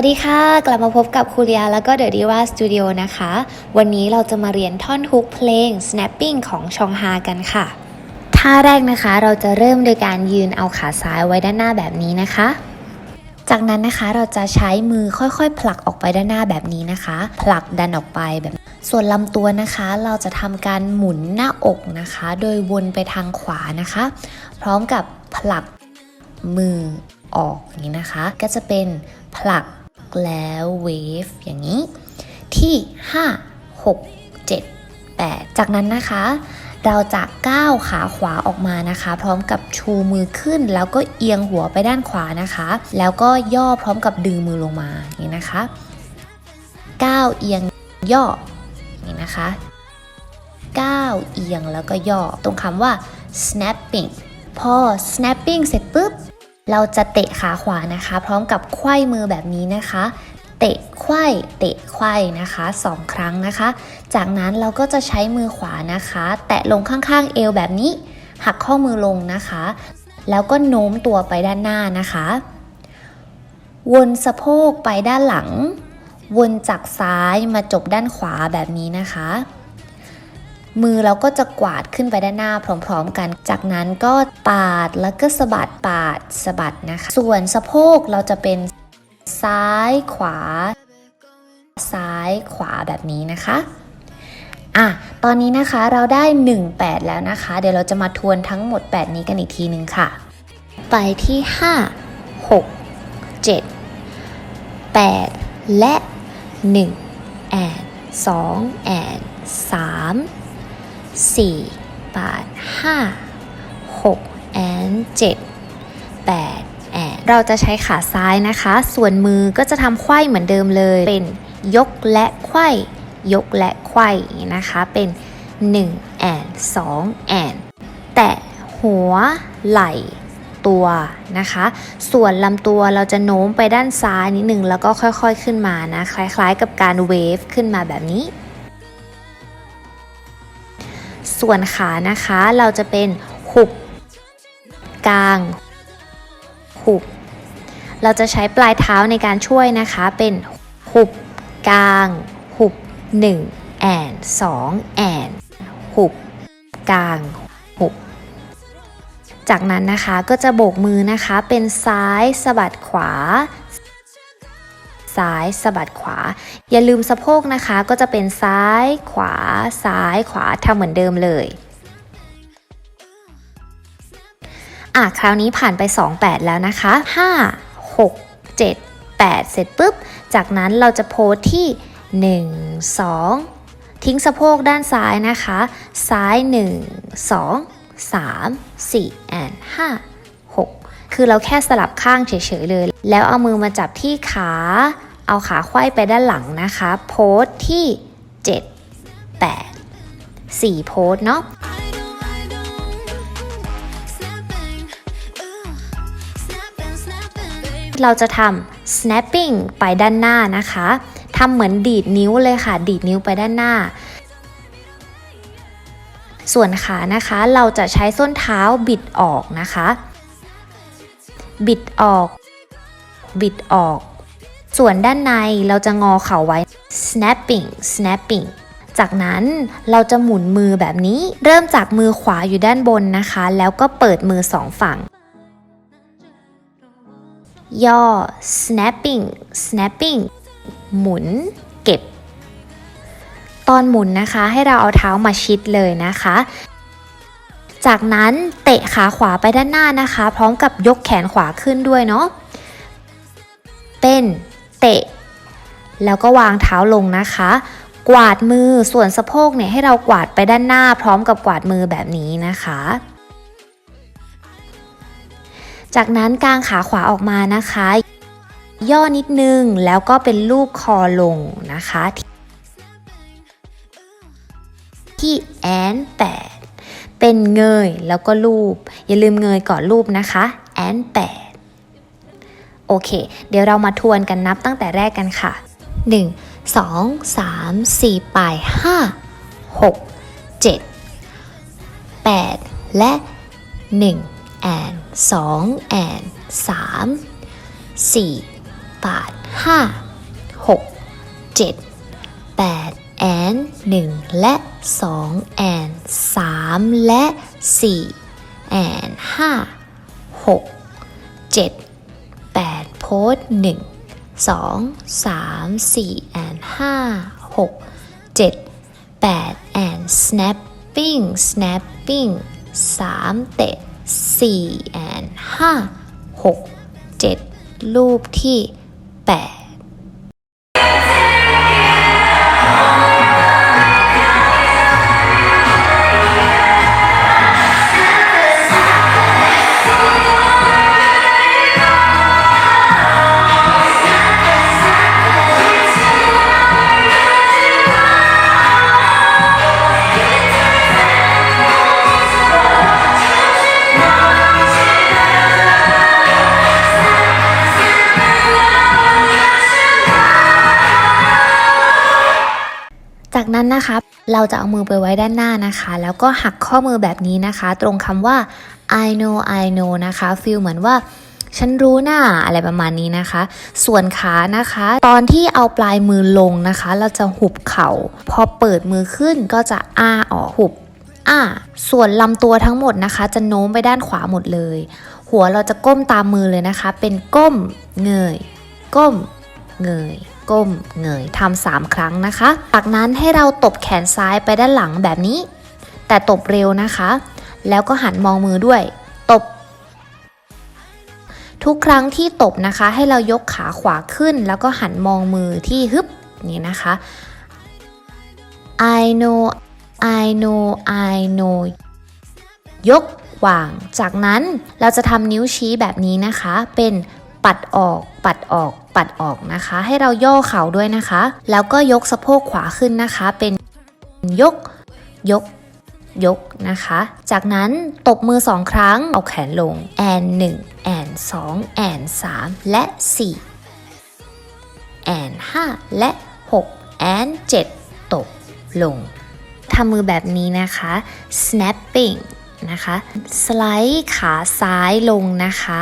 วัสดีค่ะ กลับมาพบกับคูเรียแล้วก็เดอะดีว่าสตูดิโอนะคะ วันนี้เราจะมาเรียนท่อนฮุกเพลง snapping ของชองฮากันค่ะ ท่าแรกนะคะเราจะเริ่มโดยการยืนเอาขาซ้ายไว้ด้านหน้าแบบนี้นะคะ จากนั้นนะคะเราจะใช้มือค่อยๆ ผลักออกไปด้านหน้าแบบนี้นะคะ ผลักดันออกไปแบบ ส่วนลำตัวนะคะ เราจะทำการหมุนหน้าอกนะคะ โดยวนไปทางขวานะคะ พร้อมกับผลักมือออกอย่างนี้นะคะ ก็จะเป็นผลัก แล้วเวฟอย่างนี้ ที่ 5 6 7 8 จากนั้นนะคะ เราจะก้าวขาขวาออกมานะคะ พร้อมกับชูมือขึ้น แล้วก็เอียงหัวไปด้านขวานะคะ แล้วก็ย่อพร้อมกับดึงมือลงมาอย่างนี้นะคะก้าวเอียงย่ออย่างนี้นะคะก้าวเอียงแล้วก็ย่อตรงคำว่า snapping พอ snapping เสร็จปุ๊บ เราจะเตะขาขวานะคะ พร้อมกับไขว้มือแบบนี้นะคะ เตะไขว้เตะไขว้นะคะสองครั้งนะคะ จากนั้นเราก็จะใช้มือขวานะคะ แตะลงข้างๆเอวแบบนี้ หักข้อมือลงนะคะ แล้วก็โน้มตัวไปด้านหน้านะคะ วนสะโพกไปด้านหลัง วนจากซ้ายมาจบด้านขวาแบบนี้นะคะ มือเราก็จะกวาดขึ้นไปด้านหน้าพร้อมๆกัน จากนั้นก็ปาดแล้วก็สะบัดปาดสะบัดนะคะ ส่วนสะโพกเราจะเป็นซ้ายขวา ซ้ายขวาแบบนี้นะคะอะตอนนี้นะคะเราได้ 1 8 แล้วนะคะ เดี๋ยวเราจะมาทวนทั้งหมด 8 นี้กันอีกทีหนึ่งค่ะ ไปที่ 5 6 7 8 และ1แอน2แอน3 4บาท5 6แอน7 8แอนเราจะใช้ขาซ้ายนะคะ ส่วนมือก็จะทำไขว้เหมือนเดิมเลย เป็นยกและไขว้ ยกและไขว้อย่างนี้นะคะ เป็น1แอน2แอนแตะหัวไหล่ตัวนะคะ ส่วนลำตัวเราจะโน้มไปด้านซ้ายนิดหนึ่งแล้วก็ค่อยๆขึ้นมานะ คล้ายๆกับการเวฟขึ้นมาแบบนี้ ส่วนขานะคะเราจะเป็นหุบกลางหุบเราจะใช้ปลายเท้าในการช่วยนะคะเป็นหุบกลางหุบ1แอน2แอนหุบกลางหุบจากนั้นนะคะก็จะโบกมือนะคะเป็นซ้ายสะบัดขวา ซ้ายสะบัดขวา อย่าลืมสะโพกนะคะ ก็จะเป็นซ้ายขวา ซ้ายขวาทำเหมือนเดิมเลยอะคราวนี้ผ่านไป 2 8 แล้วนะคะ 5 6 7 8 เสร็จปุ๊บ จากนั้นเราจะโพสที่ 1 2 ทิ้งสะโพกด้านซ้ายนะคะ ซ้าย 1 2 3 4 and 5 คือเราแค่สลับข้างเฉยๆเลย แล้วเอามือมาจับที่ขา เอาขาไขว้ไปด้านหลังนะคะ โพสที่ 7 8 4 โพสเนาะเราจะทำ snapping ไปด้านหน้านะคะทำเหมือนดีดนิ้วเลยค่ะ ดีดนิ้วไปด้านหน้า ส่วนขานะคะ เราจะใช้ส้นเท้าบิดออกนะคะ บิดออก บิดออก ส่วนด้านในเราจะงอเข่าไว้ snapping snapping จากนั้นเราจะหมุนมือแบบนี้ เริ่มจากมือขวาอยู่ด้านบนนะคะ แล้วก็เปิดมือสองฝั่ง ย่อ snapping snapping หมุน เก็บ ตอนหมุนนะคะ ให้เราเอาเท้ามาชิดเลยนะคะ จากนั้นเตะขาขวาไปด้านหน้านะคะ พร้อมกับยกแขนขวาขึ้นด้วยเนาะเป็นเตะ แล้วก็วางเท้าลงนะคะ กวาดมือส่วนสะโพกเนี่ยให้เรากวาดไปด้านหน้า พร้อมกับกวาดมือแบบนี้นะคะ จากนั้นกางขาขวาออกมานะคะ ย่อนิดนึงแล้วก็เป็นรูปคอลงนะคะที่แอนแปด เป็นเงยแล้วก็รูป อย่าลืมเงยก่อนรูปนะคะ and 8 โอเค เดี๋ยวเรามาทวนกันนับตั้งแต่แรกกันค่ะ 1 2 3 4ไป5 6 7 8 และ 1 and 2 and 3 4 8 5 6 7 8 and 1 และ 2 and 3 และ 4 and 5 6 7 8 โพสต์1 2 3 4 and 5 6 7 8 and snapping snapping 3 เตะ 4 and 5 6 7 รูปที่ 8 นั้นนะคะ เราจะเอามือไปไว้ด้านหน้านะคะ แล้วก็หักข้อมือแบบนี้นะคะ ตรงคำว่า I know I know นะคะฟีลเหมือนว่าฉันรู้หน้าอะไรประมาณนี้นะคะ ส่วนขานะคะ ตอนที่เอาปลายมือลงนะคะ เราจะหุบเขา่า พอเปิดมือขึ้นก็จะอ้าออกหุบอ่าส่วนลำตัวทั้งหมดนะคะ จะโน้มไปด้านขวาหมดเลย หัวเราจะก้มตามมือเลยนะคะ เป็นก้มเงย ก้มเงย ก้มเงยทำสามครั้งนะคะ จากนั้นให้เราตบแขนซ้ายไปด้านหลังแบบนี้ แต่ตบเร็วนะคะ แล้วก็หันมองมือด้วย ตบ ทุกครั้งที่ตบนะคะ ให้เรายกขาขวาขึ้น แล้วก็หันมองมือที่ฮึบนี่นะคะ I know I know I know ยกวาง จากนั้นเราจะทำนิ้วชี้แบบนี้นะคะ เป็น ปัดออก ปัดออก ปัดออกนะคะ ให้เราย่อเข่าด้วยนะคะ แล้วก็ยกสะโพกขวาขึ้นนะคะ เป็นยก ยก ยกนะคะ จากนั้นตบมือสองครั้ง เอาแขนลง แอนหนึ่งแอนสองแอนสามและสี่แอนห้าและหกแอนเจ็ดตบลงทำมือแบบนี้นะคะ snapping นะคะ สไลด์ขาซ้ายลงนะคะ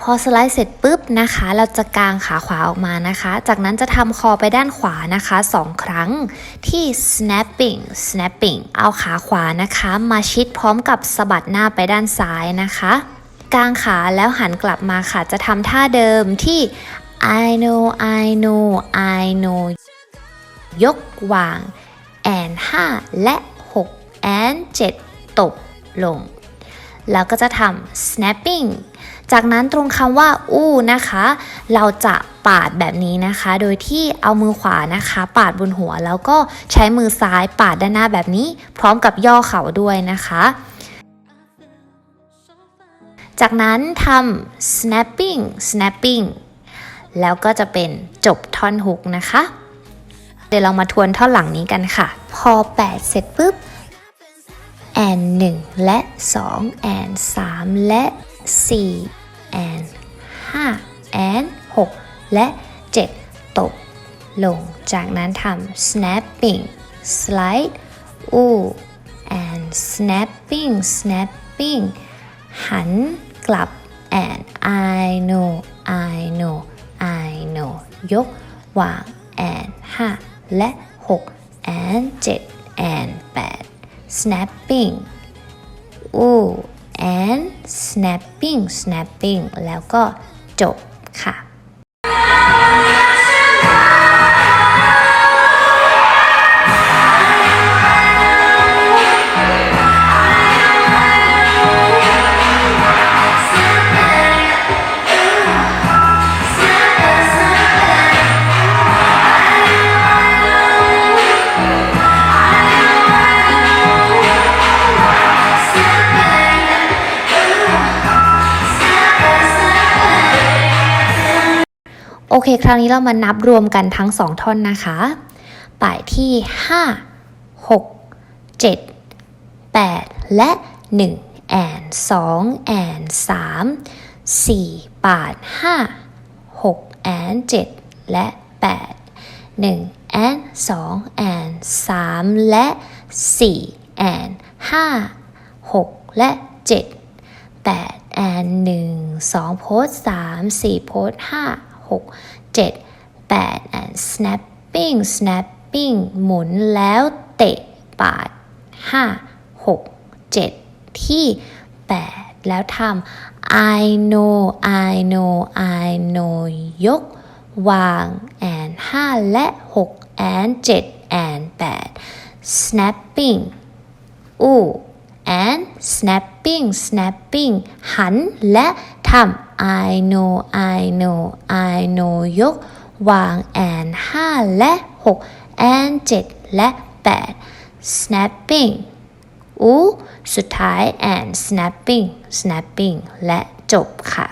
พอสไลด์เสร็จปุ๊บนะคะ เราจะกางขาขวาออกมานะคะ จากนั้นจะทำคอไปด้านขวานะคะสองครั้งที่ snapping snapping เอาขาขวานะคะ มาชิดพร้อมกับสะบัดหน้าไปด้านซ้ายนะคะกางขาแล้วหันกลับมาค่ะ จะทำท่าเดิมที่ I know I know I know ยกวางแอน5และ6แอน7ตบ ลง แล้วก็จะทำ snapping จากนั้นตรงคำว่า อู้นะคะ เราจะปาดแบบนี้นะคะ โดยที่เอามือขวานะคะ ปาดบนหัวแล้วก็ใช้มือซ้ายปาดด้านหน้าแบบนี้ พร้อมกับย่อเข่าด้วยนะคะ จากนั้นทำ snapping snapping แล้วก็จะเป็นจบท่อนฮุกนะคะ เดี๋ยวเรามาทวนท่อนหลังนี้กันค่ะ พอ 8 เสร็จปุ๊บ แอน1และ2แอน3และ4แอน5แอน6และ 7 ตกลง จากนั้นทำ snapping slide u and snapping snapping หันกลับ and I know I know I know ยกวาง and 5 และ 6 and 7 and 8 snapping อู้ and snapping snapping แล้วก็จบค่ะ อเค คราวนี้เรามานับรวมกันทั้งสองท่อนนะคะ ป่ายที่ 5 6 7 8 และ1แอน2แอน3 4ปาด5 6แอน7และ 8 1แอน2แอน3และ4แอน5 6 และ 7 8แอน1 2 โพส3 4 โพส5 6 7 8 and snapping snapping หมุนแล้วเตะปาด 5 6 7 ที่ 8 แล้วทำ I know I know I know ยก วาง and 5 และ 6 and 7 and 8 snapping อู้ and snapping snapping หันและทำ I know I know I know ยก วาง and 5 และ 6 and 7 และ 8 snapping อูสุดท้าย and snapping snapping และจบค่ะ